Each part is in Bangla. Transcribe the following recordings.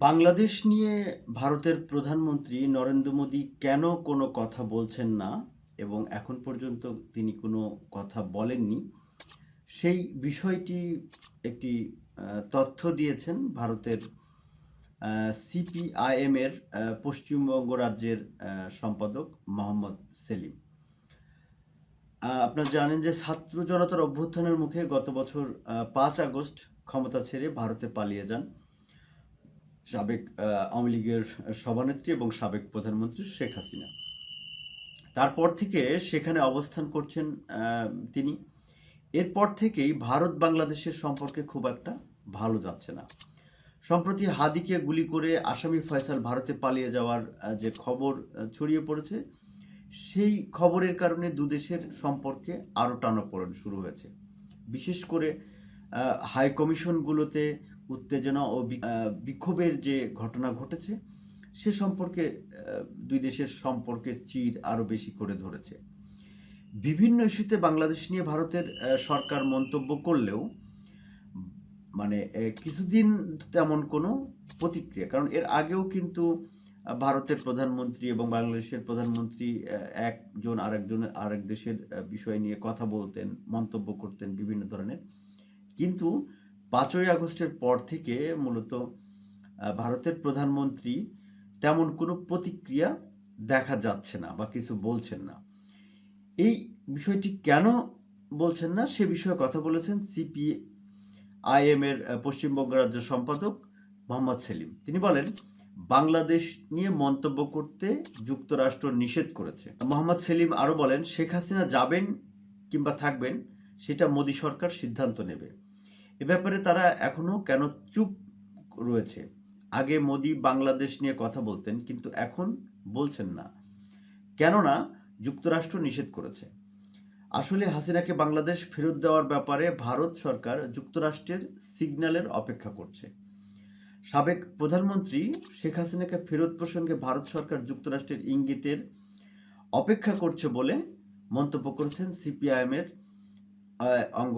বাংলাদেশ নিয়ে ভারতের প্রধানমন্ত্রী নরেন্দ্র মোদী কেন কোনো কথা বলছেন না এবং এখন পর্যন্ত তিনি কোনো কথা বলেননি? সেই বিষয়টি একটি তথ্য দিয়েছেন ভারতের সিপিআইএম এর পশ্চিমবঙ্গ রাজ্যের সম্পাদক মোহাম্মদ সেলিম। আপনারা জানেন যে ছাত্র জনতার অভ্যুত্থানের মুখে গত বছর পাঁচ আগস্ট ক্ষমতা ছেড়ে ভারতে পালিয়ে যান। সাবেক আওয়ামী লীগের সভানেত্রী এবং সাবেক প্রধানমন্ত্রী শেখ হাসিনা। তারপর থেকে সেখানে অবস্থান করছেন তিনি। এরপর থেকেই ভারত বাংলাদেশের সম্পর্কে খুব একটা ভালো যাচ্ছে না। সম্প্রতি হাদিকে গুলি করে আসামি ফয়সাল ভারতে পালিয়ে যাওয়ার যে খবর ছড়িয়ে পড়েছে, সেই খবরের কারণে দুদেশের সম্পর্কে আরও টানাপোড়েন শুরু হয়েছে। বিশেষ করে হাই কমিশনগুলোতে উত্তেজনা ও বিক্ষোভের যে ঘটনা ঘটেছে, সে সম্পর্কে দুই দেশের সম্পর্কের চির আরও বেশি করে ধরেছে। বিভিন্ন ইস্যুতে বাংলাদেশ নিয়ে ভারতের সরকার মন্তব্য করলেও মানে কিছুদিন তেমন কোনো প্রতিক্রিয়া, কারণ এর আগেও কিন্তু ভারতের প্রধানমন্ত্রী এবং বাংলাদেশের প্রধানমন্ত্রী একজন আরেকজন, আরেক দেশের বিষয় নিয়ে কথা বলতেন, মন্তব্য করতেন বিভিন্ন ধরনের। কিন্তু পাঁচই আগস্টের পর থেকে মূলত ভারতের প্রধানমন্ত্রী তেমন কোনো প্রতিক্রিয়া দেখা যাচ্ছে না বা কিছু বলছেন না। এই বিষয়টি কেন বলছেন না? সে বিষয়ে কথা বলেছেন সিপি আইএম এর পশ্চিমবঙ্গ রাজ্য সম্পাদক মোহাম্মদ সেলিম। তিনি বলেন, বাংলাদেশ নিয়ে মন্তব্য করতে যুক্তরাষ্ট্র নিষেধ করেছে। মোহাম্মদ সেলিম আরও বলেন, শেখ হাসিনা যাবেন কিংবা থাকবেন, সেটা মোদী সরকার সিদ্ধান্ত নেবে। এ ব্যাপারে তারা এখনও কেন চুপ রয়েছে? আগে মোদি বাংলাদেশ নিয়ে কথা বলতেন, কিন্তু এখন বলছেন না। কেননা যুক্তরাষ্ট্র নিষেধ করেছে। আসলে হাসিনাকে বাংলাদেশ ফেরত দেওয়ার ব্যাপারে ভারত সরকার যুক্তরাষ্ট্রের সিগন্যালের অপেক্ষা করছে। সাবেক প্রধানমন্ত্রী শেখ হাসিনাকে ফেরত প্রসঙ্গে ভারত সরকার যুক্তরাষ্ট্রের ইঙ্গিতের অপেক্ষা করছে বলে মন্তব্য করেছেন সিপিআইএম এর অঙ্গ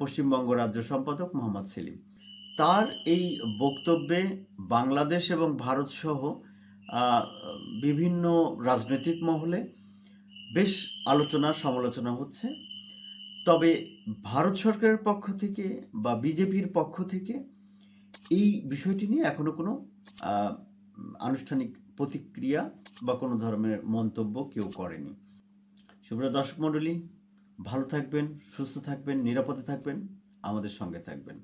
পশ্চিমবঙ্গ রাজ্য সম্পাদক মোহাম্মদ সেলিম। তার এই বক্তব্যে বাংলাদেশ এবং ভারত সহ বিভিন্ন রাজনৈতিক মহলে বেশ আলোচনা সমালোচনা হচ্ছে। তবে ভারত সরকারের পক্ষ থেকে বা বিজেপির পক্ষ থেকে এই বিষয়টি নিয়ে এখনও কোনো আনুষ্ঠানিক প্রতিক্রিয়া বা কোনো ধরনের মন্তব্য কেউ করেনি। সুপ্রিয় দর্শক মণ্ডলী ভালো থাকবেন সুস্থ থাকবেন নিরাপদে থাকবেন আমাদের সঙ্গে থাকবেন।